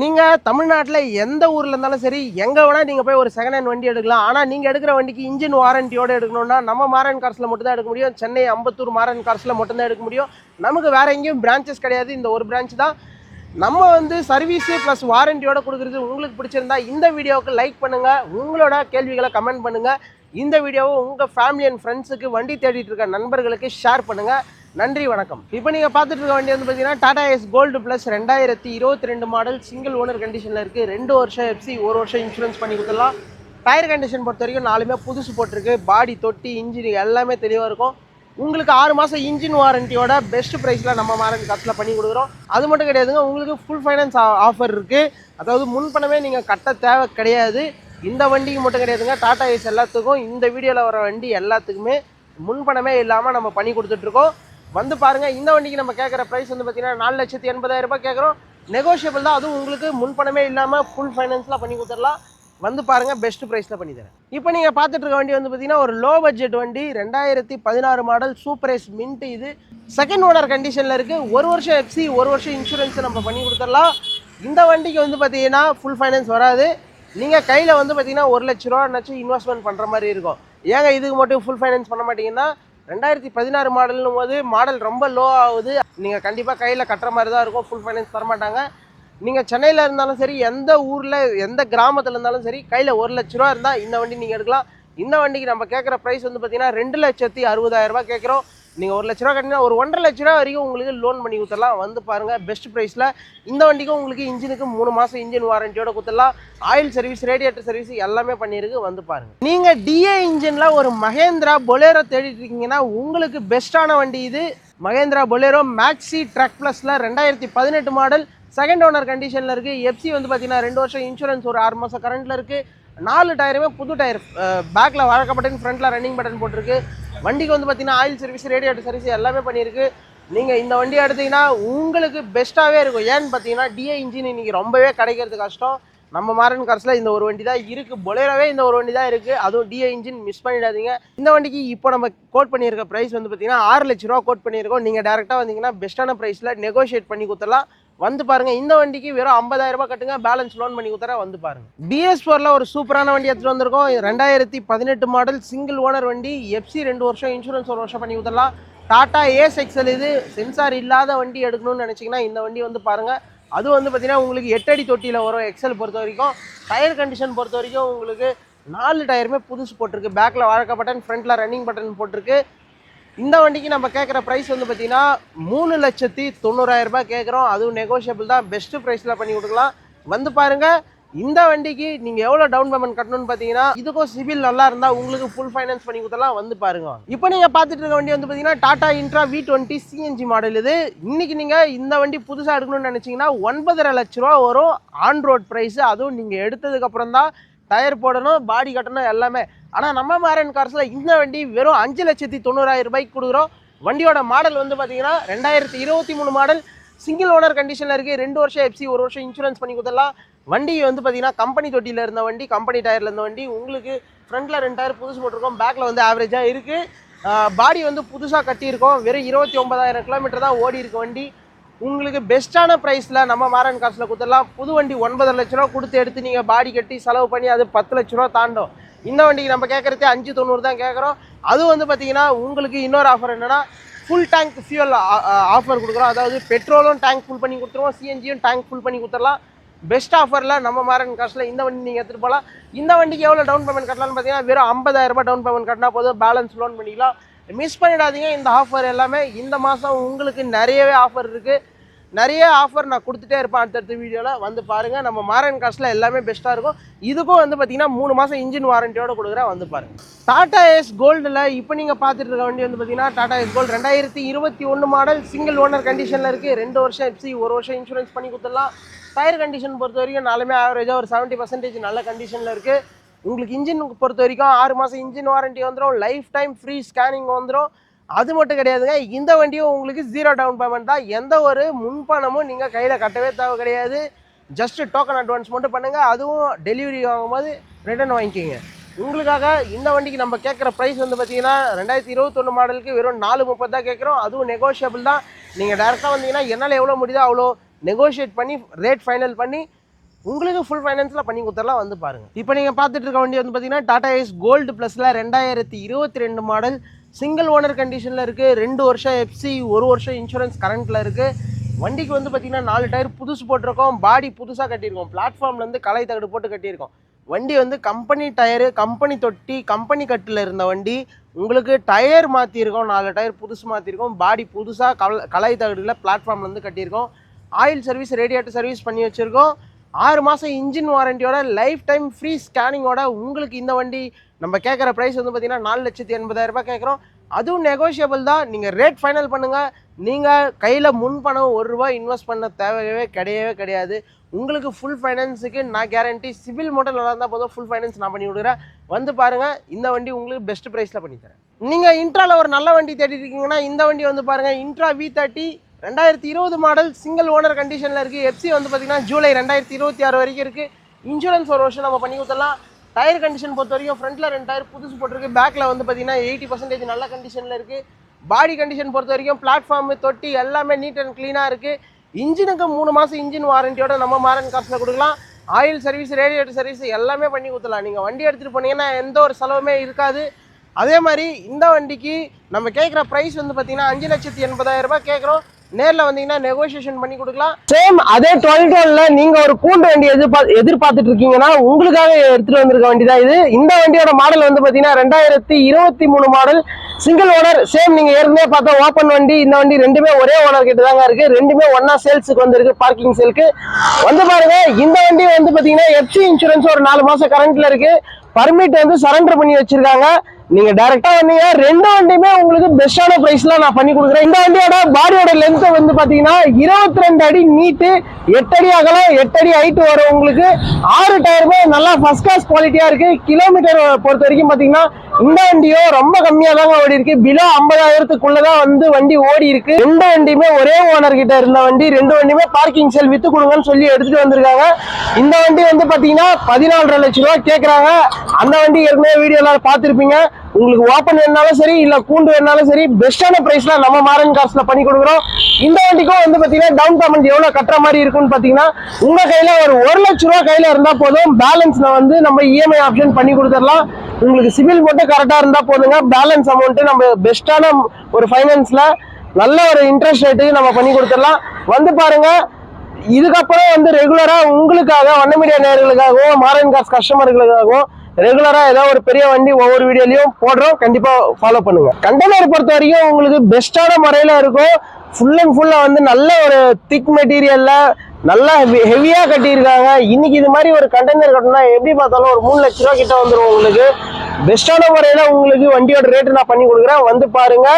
நீங்கள் தமிழ்நாட்டில் எந்த ஊரில் இருந்தாலும் சரி எங்கே வேணால் நீங்கள் போய் ஒரு செகண்ட் ஹேண்ட் வண்டி எடுக்கலாம். ஆனால் நீங்கள் எடுக்கிற வண்டிக்கு இன்ஜின் வாரண்டியோடு எடுக்கணும்னா நம்ம மாரன் கார்ஸில் மட்டும் தான் எடுக்க முடியும். சென்னை அம்பத்தூர் மாரன் கார்ஸில் மட்டும்தான் எடுக்க முடியும். நமக்கு வேறு எங்கேயும் பிரான்ச்சஸ் கிடையாது. இந்த ஒரு பிரான்ச் தான். நம்ம வந்து சர்வீஸு ப்ளஸ் வாரண்டியோட கொடுக்குறது உங்களுக்கு பிடிச்சிருந்தா இந்த வீடியோவுக்கு லைக் பண்ணுங்கள் உங்களோட கேள்விகளை கமெண்ட் பண்ணுங்கள் இந்த வீடியோவை உங்கள் ஃபேமிலி அண்ட் ஃப்ரெண்ட்ஸுக்கு வண்டி தேடிட்டு இருக்க நண்பர்களுக்கு ஷேர் பண்ணுங்கள் நன்றி வணக்கம். இப்போ நீங்கள் பார்த்துட்டு இருக்க வண்டி வந்து பார்த்தீங்கன்னா டாடா எஸ் கோல்டு ப்ளஸ் ரெண்டாயிரத்தி இருபத்தி ரெண்டு மாடல் சிங்கிள் ஓனர் கண்டிஷனில் இருக்குது ரெண்டு வருஷம் எஃப்சி ஒரு வருஷம் இன்சூரன்ஸ் பண்ணி கொடுத்துடலாம். டயர் கண்டிஷன் பொறுத்த வரைக்கும் நாலுமே புதுசு போட்டிருக்கு. பாடி தொட்டி இன்ஜின் எல்லாமே தெளிவாக இருக்கும். உங்களுக்கு ஆறு மாதம் இன்ஜின் வாரண்டியோட பெஸ்ட் ப்ரைஸில் நம்ம மாரன் காசில் பண்ணி கொடுக்குறோம். அது மட்டும் கிடையாதுங்க உங்களுக்கு ஃபுல் ஃபைனான்ஸ் ஆஃபர் இருக்குது அதாவது முன்பணமே நீங்கள் கட்ட தேவை கிடையாது. இந்த வண்டிக்கு மட்டும் கிடையாதுங்க டாடா ஏஸ் எல்லாத்துக்கும் இந்த வீடியோவில் வர வண்டி எல்லாத்துக்குமே முன்பணமே இல்லாமல் நம்ம பண்ணி கொடுத்துட்ருக்கோம் வந்து பாருங்கள் இந்த வண்டிக்கு நம்ம கேட்குற ப்ரைஸ் வந்து பார்த்தீங்கன்னா நாலு லட்சத்தி எண்பதாயிரம் ரூபாய் கேட்குறோம் நெகோஷியபிள் தான் அதுவும் உங்களுக்கு முன்பணமே இல்லாமல் ஃபுல் ஃபைனான்ஸில் பண்ணி கொடுத்துடலாம். வந்து பாருங்கள் பெஸ்ட் ப்ரைஸில் பண்ணி தரேன். இப்போ நீங்கள் பார்த்துட்டு இருக்க வண்டி வந்து பார்த்தீங்கன்னா ஒரு லோ பட்ஜெட் வண்டி ரெண்டாயிரத்தி பதினாறு model super Ace mint mint இது. செகண்ட் ஓனர் கண்டிஷனில் இருக்குது ஒரு வருஷம் எஃப்சி ஒரு வருஷம் இன்சூரன்ஸ் நம்ம பண்ணி கொடுத்துடலாம். இந்த வண்டிக்கு வந்து பார்த்தீங்கன்னா ஃபுல் ஃபைனான்ஸ் வராது. நீங்கள் கையில் வந்து பார்த்தீங்கன்னா ஒரு லட்ச ரூபான்னாச்சும் இன்வெஸ்ட்மெண்ட் பண்ணுற மாதிரி இருக்கும். ஏங்க இதுக்கு மட்டும் ஃபுல் ஃபைனான்ஸ் பண்ண மாட்டீங்கன்னா ரெண்டாயிரத்தி பதினாறு மாடல்னும் போது மாடல் ரொம்ப லோ ஆகுது. நீங்கள் கண்டிப்பாக கையில் கட்டுற மாதிரி தான் இருக்கும். ஃபுல் ஃபைனான்ஸ் தரமாட்டாங்க. நீங்கள் சென்னையில் இருந்தாலும் சரி எந்த ஊரில் எந்த கிராமத்தில் இருந்தாலும் சரி கையில் ஒரு லட்ச ரூபா இருந்தால் இந்த வண்டி நீங்கள் எடுக்கலாம். இந்த வண்டிக்கு நம்ம கேட்குற ப்ரைஸ் வந்து பார்த்தீங்கன்னா ரெண்டு லட்சத்தி அறுபதாயிரம் கேட்குறோம் நீங்கள் ஒரு லட்ச ரூபா கட்டினா ஒரு ஒன்றரை லட்ச ரூபா வரைக்கும் உங்களுக்கு லோன் பண்ணி கொடுத்துடலாம். வந்து பாருங்கள் பெஸ்ட் ப்ரைஸில் இந்த வண்டிக்கும் உங்களுக்கு இன்ஜினுக்கு மூணு மாதம் இன்ஜின் வாரண்டியோட கொடுத்துடலாம். ஆயில் சர்வீஸ் ரேடியேட்டர் சர்வீஸ் எல்லாமே பண்ணியிருக்கு வந்து பாருங்கள் நீங்கள் டிஏ இன்ஜினில் ஒரு மகேந்திரா பொலேரோ தேடிட்டு இருக்கீங்கன்னா உங்களுக்கு பெஸ்ட்டான வண்டி இது. மகேந்திரா பொலேரோ மேக்ஸி ட்ரக் ப்ளஸில் ரெண்டாயிரத்தி பதினெட்டு மாடல் செகண்ட் ஓனர் கண்டிஷனில் இருக்குது எஃப்சி வந்து பார்த்தீங்கன்னா ரெண்டு வருஷம் இன்சூரன்ஸ் ஒரு ஆறு மாதம் கரண்ட்டில் இருக்குது நாலு டயருமே புது டயர் பேக்கில் வழக்க பட்டன் ஃப்ரண்ட்டில் ரன்னிங் பட்டன் போட்டிருக்கு. வண்டிக்கு வந்து பார்த்தீங்கன்னா ஆயில் சர்வீஸ் ரேடியேட்டர் சர்வீஸ் எல்லாமே பண்ணியிருக்கு. நீங்கள் இந்த வண்டி எடுத்தீங்கன்னா உங்களுக்கு பெஸ்ட்டாகவே இருக்கும். ஏன்னு பார்த்தீங்கன்னா டிஏ இன்ஜின் இன்னைக்கு ரொம்பவே கிடைக்கிறது கஷ்டம். நம்ம மாறன் கார்ஸில் இந்த ஒரு வண்டி தான் இருக்குது பொலேரோவே இந்த ஒரு வண்டி தான் இருக்குது அதுவும் டிஏ இன்ஜின் மிஸ் பண்ணிடாதீங்க. இந்த வண்டிக்கு இப்போ நம்ம கோட் பண்ணியிருக்க ப்ரைஸ் வந்து பார்த்தீங்கன்னா ஆறு லட்ச ரூபா கோட் பண்ணியிருக்கோம். நீங்கள் டேரெக்டாக வந்தீங்கன்னா பெஸ்ட்டான ப்ரைஸில் நெகோஷியேட் பண்ணி கொடுத்துடலாம். வந்து பாருங்க இந்த வண்டிக்கு வெறும் 50000 ரூபாய் கட்டுங்க பேலன்ஸ் லோன் பண்ணி கொடுத்தா வந்து பாருங்க. பிஎஸ் ஃபோரில் ஒரு சூப்பரான வண்டி எடுத்துட்டு வந்திருக்கோம். ரெண்டாயிரத்தி பதினெட்டு மாடல் சிங்கிள் ஓனர் வண்டி எஃப்சி ரெண்டு வருஷம் இன்சூரன்ஸ் ஒரு வருஷம் பண்ணி கொடுத்துடலாம். டாடா ஏஸ் எக்ஸல் இது சென்சார் இல்லாத வண்டி எடுக்கணும்னு நினச்சிங்கன்னா இந்த வண்டி வந்து பாருங்க. அது வந்து பார்த்தீங்கன்னா உங்களுக்கு எட்டடி தொட்டியில் வரும் எக்ஸல் பொறுத்த வரைக்கும். டயர் கண்டிஷன் பொறுத்த வரைக்கும் உங்களுக்கு நாலு டயருமே புதுசு போட்டிருக்கு. பேக்கில் வழக்க பட்டன் ஃப்ரண்ட்டில் ரன்னிங் பட்டன் போட்டிருக்கு. இந்த வண்டிக்கு நம்ம கேட்குற ப்ரைஸ் வந்து பார்த்தீங்கன்னா மூணு லட்சத்தி தொண்ணூறாயிரம் ரூபாய் கேட்குறோம் அதுவும் நெகோஷியபிள் தான். பெஸ்ட்டு ப்ரைஸில் பண்ணி கொடுக்கலாம். வந்து பாருங்க இந்த வண்டிக்கு நீங்கள் எவ்வளோ டவுன் பேமெண்ட் கட்டணும்னு பார்த்தீங்கன்னா இதுக்கும் சிவில் நல்லா இருந்தால் உங்களுக்கு ஃபுல் ஃபைனான்ஸ் பண்ணி கொடுத்தலாம் வந்து பாருங்க. இப்போ நீங்கள் பார்த்துட்டு இருக்க வண்டி வந்து பார்த்தீங்கன்னா Tata Intra V twenty CNG model இது. இன்னைக்கு நீங்கள் இந்த வண்டி புதுசாக எடுக்கணும்னு நினச்சிங்கன்னா ஒன்பதரை லட்ச ரூபா வரும் ஆன் ரோட் ப்ரைஸு அதுவும் நீங்கள் எடுத்ததுக்கப்புறம் தான் டயர் போடணும் பாடி கட்டணும் எல்லாமே. ஆனால் நம்ம மாரன் கார்ஸில் இந்த வண்டி வெறும் அஞ்சு லட்சத்தி தொண்ணூறாயிரம் ரூபாய்க்கு கொடுக்குறோம். வண்டியோட மாடல் வந்து பார்த்தீங்கன்னா ரெண்டாயிரத்தி இருபத்தி மூணு மாடல். சிங்கிள் ஓனர் கண்டிஷனில் இருக்குது ரெண்டு வருஷம் எஃப்சி ஒரு வருஷம் இன்சூரன்ஸ் பண்ணி கொடுத்துடலாம். வண்டி வந்து பார்த்தீங்கன்னா கம்பெனி தொட்டியில் இருந்த வண்டி கம்பெனி டயரில் இருந்த வண்டி. உங்களுக்கு ஃப்ரண்ட்டில் ரெண்டு டயர் புதுசு போட்டிருக்கோம். பேக்கில் வந்து ஆவரேஜாக இருக்குது பாடி வந்து புதுசாக கட்டியிருக்கோம். வெறும் இருபத்தி ஒன்பதாயிரம் கிலோமீட்டர் தான் ஓடி இருக்க வண்டி. உங்களுக்கு பெஸ்ட்டான ப்ரைஸில் நம்ம மாரன் காசில் கொடுத்துடலாம். புது வண்டி ஒன்பதரை லட்ச ரூபா கொடுத்து எடுத்து நீங்கள் பாடி கட்டி செலவு பண்ணி அது பத்து லட்ச ரூபா தாண்டும். இந்த வண்டிக்கு நம்ம கேட்குறதே அஞ்சு தொண்ணூறு தான் கேட்குறோம் அது வந்து பார்த்தீங்கன்னா உங்களுக்கு இன்னொரு ஆஃபர் என்னென்னா ஃபுல் டேங்க் ஃபியூல் ஆஃபர் கொடுக்குறோம். அதாவது பெட்ரோலும் டேங்க் ஃபுல் பண்ணி கொடுத்துருவோம். சிஎன்ஜியும் டேங்க் ஃபுல் பண்ணி கொடுத்துடலாம். பெஸ்ட் ஆஃபரில் நம்ம மாரன் காசில் இந்த வண்டி நீங்கள் எடுத்துகிட்டு போகலாம். இந்த வண்டிக்கு எவ்வளோ டவுன் பேமெண்ட் கட்டலாம்னு பார்த்தீங்கன்னா வெறும் 50000 ரூபாய் டவுன் பேமெண்ட் கட்டினா போதும். பேலன்ஸ் லோன் பண்ணிக்கலாம். மிஸ் பண்ணிடாதீங்க. இந்த ஆஃபர் எல்லாமே இந்த மாதம் உங்களுக்கு நிறையவே ஆஃபர் இருக்குது நிறைய ஆஃபர் நான் கொடுத்துட்டே இருப்பேன் அடுத்தடுத்த வீடியோவில் வந்து பாருங்கள் நம்ம மாரன் காஸ்ட்டில் எல்லாமே பெஸ்ட்டாக இருக்கும். இதுக்கும் வந்து பார்த்தீங்கன்னா மூணு மாதம் இன்ஜின் வாரண்டியோடு கொடுக்குறேன் வந்து பாருங்கள் டாடா எஸ் கோல்டில் இப்போ நீங்கள் பார்த்துட்டு இருக்க வண்டி வந்து பார்த்தீங்கன்னா டாடா எஸ் கோல்டு ரெண்டாயிரத்தி இருபத்தி ஒன்று மாடல் சிங்கிள் ஓனர் கண்டிஷனில் இருக்குது ரெண்டு வருஷம் எஃப்சி ஒரு வருஷம் இன்சூரன்ஸ் பண்ணி கொடுத்துடலாம். டயர் கண்டிஷன் பொறுத்த வரைக்கும் நாலுமே ஆவரேஜாக ஒரு செவன்ட்டி பர்சன்டேஜ் நல்ல கண்டிஷனில் இருக்குது உங்களுக்கு இன்ஜின் பொறுத்த வரைக்கும் ஆறு மாதம் இன்ஜின் வாரண்டி வந்துடும் லைஃப் டைம் ஃப்ரீ ஸ்கேனிங் வந்துடும் அது மட்டும் கிடையாதுங்க. இந்த வண்டியும் உங்களுக்கு ஜீரோ டவுன் பேமெண்ட் தான். எந்த ஒரு முன்பணமும் நீங்கள் கையில் கட்டவே தேவை கிடையாது. ஜஸ்ட்டு டோக்கன் அட்வான்ஸ் மட்டும் பண்ணுங்கள் அதுவும் டெலிவரி வாங்கும்போது ரிட்டர்ன் வாங்கிக்கிங்க. உங்களுக்காக இந்த வண்டிக்கு நம்ம கேட்குற ப்ரைஸ் வந்து பார்த்தீங்கன்னா ரெண்டாயிரத்தி இருபத்தொன்று மாடலுக்கு வெறும் நாலு முப்பது தான் கேட்குறோம். அதுவும் நெகோஷியபிள் தான். நீங்கள் டேரெக்டாக வந்தீங்கன்னா என்னால் எவ்வளோ முடியுதோ அவ்வளோ நெகோஷியேட் பண்ணி ரேட் ஃபைனல் பண்ணி உங்களுக்கு ஃபுல் ஃபைனான்ஸில் பண்ணி கொடுத்துடலாம். வந்து பாருங்கள் இப்போ நீங்கள் பார்த்துட்டு இருக்க வண்டி வந்து பார்த்தீங்கன்னா டாடா ஏஸ் கோல்டு ப்ளஸில் ரெண்டாயிரத்தி இருபத்தி ரெண்டு மாடல் சிங்கிள் ஓனர் கண்டிஷனில் இருக்குது ரெண்டு வருஷம் எஃப்சி ஒரு வருஷம் இன்சூரன்ஸ் கரண்ட்டில் இருக்குது வண்டிக்கு வந்து பார்த்திங்கன்னா நாலு டயர் புதுசு போட்டிருக்கோம். பாடி புதுசாக கட்டியிருக்கோம். பிளாட்ஃபார்ம்லேருந்து கலை தகடு போட்டு கட்டியிருக்கோம். வண்டி வந்து கம்பெனி டயரு கம்பெனி தொட்டி கம்பெனி கட்டில் இருந்த வண்டி. உங்களுக்கு டயர் மாற்றிருக்கோம் நாலு டயர் புதுசு மாற்றிருக்கோம் பாடி புதுசாக கலை கலை தகடுல பிளாட்ஃபார்ம்லேருந்து கட்டியிருக்கோம். ஆயில் சர்வீஸ் ரேடியேட்டர் சர்வீஸ் பண்ணி வச்சுருக்கோம். ஆறு மாதம் இன்ஜின் வாரண்டியோட லைஃப் டைம் ஃப்ரீ ஸ்கேனிங்கோட உங்களுக்கு இந்த வண்டி நம்ம கேட்குற ப்ரைஸ் வந்து பார்த்தீங்கன்னா நாலு லட்சத்தி எண்பதாயிரரூபா கேட்குறோம். அதுவும் நெகோஷியபிள் தான். நீங்கள் ரேட் ஃபைனல் பண்ணுங்கள் நீங்கள் கையில் முன் பணம் ஒரு ரூபா இன்வெஸ்ட் பண்ண தேவையவே கிடையவே கிடையாது. உங்களுக்கு ஃபுல் ஃபைனான்ஸுக்கு நான் கேரண்டி சிவில் மட்டும் நல்லா இருந்தால் போதும். ஃபுல் ஃபைனான்ஸ் நான் பண்ணி கொடுக்குறேன். வந்து பாருங்கள் இந்த வண்டி உங்களுக்கு பெஸ்ட் ப்ரைஸில் பண்ணித்தரேன் நீங்கள் இன்ட்ராவில் ஒரு நல்ல வண்டி தேடிட்டு இருக்கீங்கன்னா இந்த வண்டி வந்து பாருங்கள் இன்ட்ரா வி தேர்ட்டி ரெண்டாயிரத்தி இருபது மாடல் சிங்கிள் ஓனர் கண்டிஷனில் இருக்குது எஃப்சி வந்து பார்த்தீங்கன்னா ஜூலை ரெண்டாயிரத்தி இருபத்தி ஆறு வரைக்கும் இருக்குது இன்சூரன்ஸ் ஒரு வருஷம் நம்ம பண்ணி கொடுத்துடலாம். டயர் கண்டிஷன் பொறுத்த வரைக்கும் ஃப்ரண்ட்டில் ரெண்டு டயர் புதுசு போட்டிருக்கு. பேக்கில் வந்து பார்த்தீங்கன்னா எயிட்டி பர்சன்டேஜ் நல்ல கண்டிஷனில் இருக்குது பாடி கண்டிஷன் பொறுத்த வரைக்கும் பிளாட்ஃபார்ம் தொட்டி எல்லாமே நீட் அண்ட் க்ளீனாக இருக்குது இன்ஜினுக்கு மூணு மாதம் இன்ஜின் வாரண்டியோட நம்ம மாரன் காசில் கொடுக்கலாம். ஆயில் சர்வீஸ் ரேடியேட்டர் சர்வீஸ் எல்லாமே பண்ணி கொடுத்துலாம் நீங்கள் வண்டி எடுத்துகிட்டு போனீங்கன்னா எந்த ஒரு செலவுமே இருக்காது. அதே மாதிரி இந்த வண்டிக்கு நம்ம கேட்குற ப்ரைஸ் வந்து பார்த்தீங்கன்னா அஞ்சு லட்சத்தி எண்பதாயிரம் கேட்குறோம் நேரில் வந்தீங்கன்னா நெகோசியேஷன் பண்ணி கொடுக்கலாம். சேம் அதே டுவெல் டுவெல்ல நீங்க ஒரு பூண்டு வண்டி எதிர்பார்த்து எதிர்பார்த்துட்டு இருக்கீங்கன்னா உங்களுக்காக எடுத்துட்டு வந்திருக்க வண்டி தான் இது. இந்த வண்டியோட மாடல் வந்து பார்த்தீங்கன்னா ரெண்டாயிரத்தி இருபத்தி மூணு மாடல் சிங்கிள் ஓனர் சேம் நீங்க ஏற்கனவே பார்த்த ஓப்பன் வண்டி இந்த வண்டி ரெண்டுமே ஒரே ஓனர் கிட்ட தாங்க இருக்கு. ரெண்டுமே ஒன்னா சேல்ஸுக்கு வந்திருக்கு பார்க்கிங் சேலுக்கு வந்து பாருங்க இந்த வண்டி வந்து பாத்தீங்கன்னா எஃப்சி இன்சூரன்ஸ் ஒரு நாலு மாசம் கரண்ட்ல இருக்கு. பர்மிட் வந்து சரண்டர் பண்ணி வச்சிருக்காங்க. நீங்க டைரக்டா வந்தீங்க ரெண்டு வண்டியுமே உங்களுக்கு பெஸ்டான பிரைஸ்ல நான் பண்ணி கொடுக்குறேன். இந்த வண்டியோட பாடியோட லென்த் வந்து பாத்தீங்கன்னா இருபத்தி ரெண்டு அடி நீட்டு எட்டு அடி அகலம் எட்டு அடி ஹைட் வரும் உங்களுக்கு. ஆறு டயருமே நல்லா ஃபர்ஸ்ட் கிளாஸ் குவாலிட்டியா இருக்கு. கிலோமீட்டர் பொறுத்த வரைக்கும் பாத்தீங்கன்னா இந்த வண்டியோ ரொம்ப கம்மியா தாங்க ஓடி இருக்கு. பிலோ ஐம்பதாயிரத்துக்குள்ளதான் வந்து வண்டி ஓடி இருக்கு. ரெண்டு வண்டியுமே ஒரே ஓனர் கிட்ட இருந்த வண்டி ரெண்டு வண்டியுமே பார்க்கிங் செல் வித்து கொடுங்கன்னு சொல்லி எடுத்துட்டு வந்திருக்காங்க. இந்த வண்டி வந்து பாத்தீங்கன்னா பதினாலரை லட்சம் ரூபாய் கேட்கறாங்க அந்த வண்டி ஏற்கனவே வீடியோல பார்த்துருப்பீங்க. உங்களுக்கு ஓப்பன் வேணாலும் சரி இல்ல கூண்டு வேணாலும் சரி பெஸ்டான பிரைஸ்ல நம்ம மாரன் காசுல பண்ணி கொடுக்குறோம். இந்த வண்டிக்கும் வந்து பாத்தீங்கன்னா டவுன் பேமெண்ட் எவ்வளவு கட்டுற மாதிரி இருக்கும்னு பாத்தீங்கன்னா உங்க கையில ஒரு ஒரு லட்ச ரூபா கையில இருந்தா போதும். பேலன்ஸ்ல வந்து நம்ம இஎம்ஐ ஆப்ஷன் பண்ணி கொடுத்துடலாம். உங்களுக்கு சிவில் மட்டும் கரெக்டா இருந்தா போதுங்க. பேலன்ஸ் அமௌண்ட் நம்ம பெஸ்டான ஒரு ஃபைனான்ஸ்ல நல்ல ஒரு இன்ட்ரெஸ்ட் ரேட்டு நம்ம பண்ணி கொடுத்துடலாம். வந்து பாருங்க இதுக்கப்புறம் வந்து ரெகுலரா உங்களுக்காக வண்ண மீடியா நேர்களுக்காகவும் மாரன் காசு கஸ்டமர்களுக்காகவும் ரெகுலரா ஏதாவது ஒரு பெரிய வண்டி ஒவ்வொரு வீடியோலயும் போடுறோம். கண்டிப்பா ஃபாலோ பண்ணுங்க. கண்டெய்னர் பொறுத்த வரைக்கும் உங்களுக்கு பெஸ்டான முறையில இருக்கும். ஃபுல் அண்ட் ஃபுல்லா வந்து நல்ல ஒரு திக் மெட்டீரியல்ல நல்லா ஹெவியா கட்டியிருக்காங்க. இன்னைக்கு இது மாதிரி ஒரு கண்டெய்னர் கட்டினா எப்படி பார்த்தாலும் ஒரு மூணு லட்ச ரூபா கிட்ட வந்துடும் உங்களுக்கு. பெஸ்டான முறையில் உங்களுக்கு வண்டியோட ரேட்டு நான் பண்ணி கொடுக்குறேன். வந்து பாருங்க.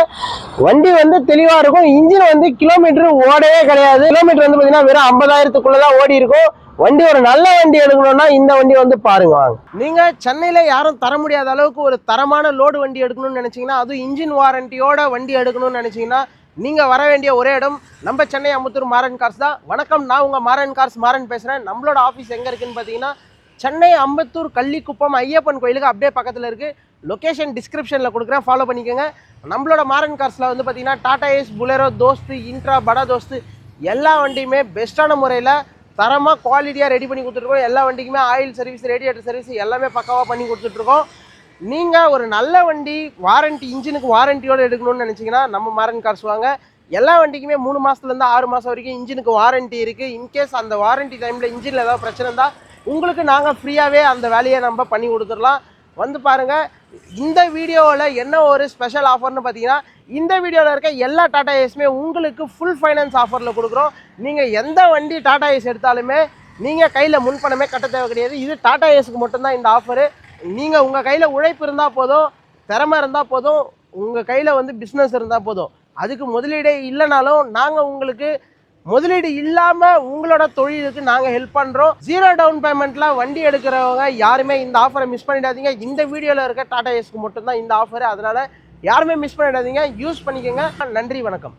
வண்டி வந்து தெளிவாக இருக்கும். இன்ஜின் வந்து கிலோமீட்டர் ஓடவே கிடையாது. கிலோமீட்டர் வந்து பார்த்தீங்கன்னா வெறும் ஐம்பதாயிரத்துக்குள்ளே தான் ஓடி இருக்கும் வண்டி ஒரு நல்ல வண்டி எடுக்கணும்னா இந்த வண்டி வந்து பாருங்க வாங்க. நீங்க சென்னையில யாரும் தர முடியாத அளவுக்கு ஒரு தரமான லோடு வண்டி எடுக்கணும்னு நினைச்சீங்கன்னா அதுவும் இன்ஜின் வாரண்டியோட வண்டி எடுக்கணும்னு நினைச்சீங்கன்னா நீங்க வர வேண்டிய ஒரே இடம் நம்ம சென்னை அமுத்தூர் மாறன் கார்ஸ் தான். வணக்கம் நான் உங்க மாறன் கார்ஸ் மாறன் பேசுறேன். நம்மளோட ஆஃபீஸ் எங்க இருக்குன்னு பாத்தீங்கன்னா சென்னை அம்பத்தூர் கள்ளிக்குப்பம் ஐயப்பன் கோயிலுக்கு அப்படியே பக்கத்தில் இருக்குது லொக்கேஷன் டிஸ்கிரிப்ஷனில் கொடுக்குறேன் ஃபாலோ பண்ணிக்கோங்க. நம்மளோட மாரன் கார்ஸில் வந்து பார்த்தீங்கன்னா Tata Ace Bolero Dost Intra Bada Dost எல்லா வண்டியுமே பெஸ்ட்டான முறையில் தரமாக குவாலிட்டியாக ரெடி பண்ணி கொடுத்துட்ருக்கோம் எல்லா வண்டிக்குமே ஆயில் சர்வீஸ் ரேடியேட்டர் சர்வீஸ் எல்லாமே பக்காவாக பண்ணி கொடுத்துட்ருக்கோம் நீங்கள் ஒரு நல்ல வண்டி வாரண்டி இன்ஜினுக்கு வாரண்டியோடு எடுக்கணும்னு நினச்சிங்கன்னா நம்ம மாரன் கார்ஸ் வாங்க. எல்லா வண்டிக்குமே மூணு மாதத்துலேருந்து ஆறு மாதம் வரைக்கும் இன்ஜினுக்கு வாரண்டி இருக்குது இன்கேஸ் அந்த வாரண்டி டைமில் இன்ஜினில் ஏதாவது பிரச்சனை இருந்தால் உங்களுக்கு நாங்கள் ஃப்ரீயாகவே அந்த வேலையை நம்ம பண்ணி கொடுத்துடலாம். வந்து பாருங்கள் இந்த வீடியோவில் என்ன ஒரு ஸ்பெஷல் ஆஃபர்னு பார்த்தீங்கன்னா இந்த வீடியோவில் இருக்க எல்லா டாடா ஏஸுமே உங்களுக்கு ஃபுல் ஃபைனான்ஸ் ஆஃபரில் கொடுக்குறோம். நீங்கள் எந்த வண்டி டாடா ஏஸ் எடுத்தாலுமே நீங்கள் கையில் முன்பணமே கட்ட தேவை கிடையாது. இது டாடா ஏஸுக்கு மட்டும்தான் இந்த ஆஃபரு நீங்கள் உங்கள் கையில் உழைப்பு இருந்தால் போதும் திறமை இருந்தால் போதும் உங்கள் கையில் வந்து பிஸ்னஸ் இருந்தால் போதும். அதுக்கு முதலீடே இல்லைனாலும் நாங்கள் உங்களுக்கு முதலீடு இல்லாமல் உங்களோட தொழிலுக்கு நாங்கள் ஹெல்ப் பண்ணுறோம் ஜீரோ டவுன் பேமெண்ட்டில் வண்டி எடுக்கிறவங்க யாருமே இந்த ஆஃபரை மிஸ் பண்ணிடாதீங்க. இந்த வீடியோவில் இருக்க டாடா ஏஸ்க்கு மட்டும்தான் இந்த ஆஃபர் அதனால் யாருமே மிஸ் பண்ணிடாதீங்க. யூஸ் பண்ணிக்கோங்க. நன்றி வணக்கம்.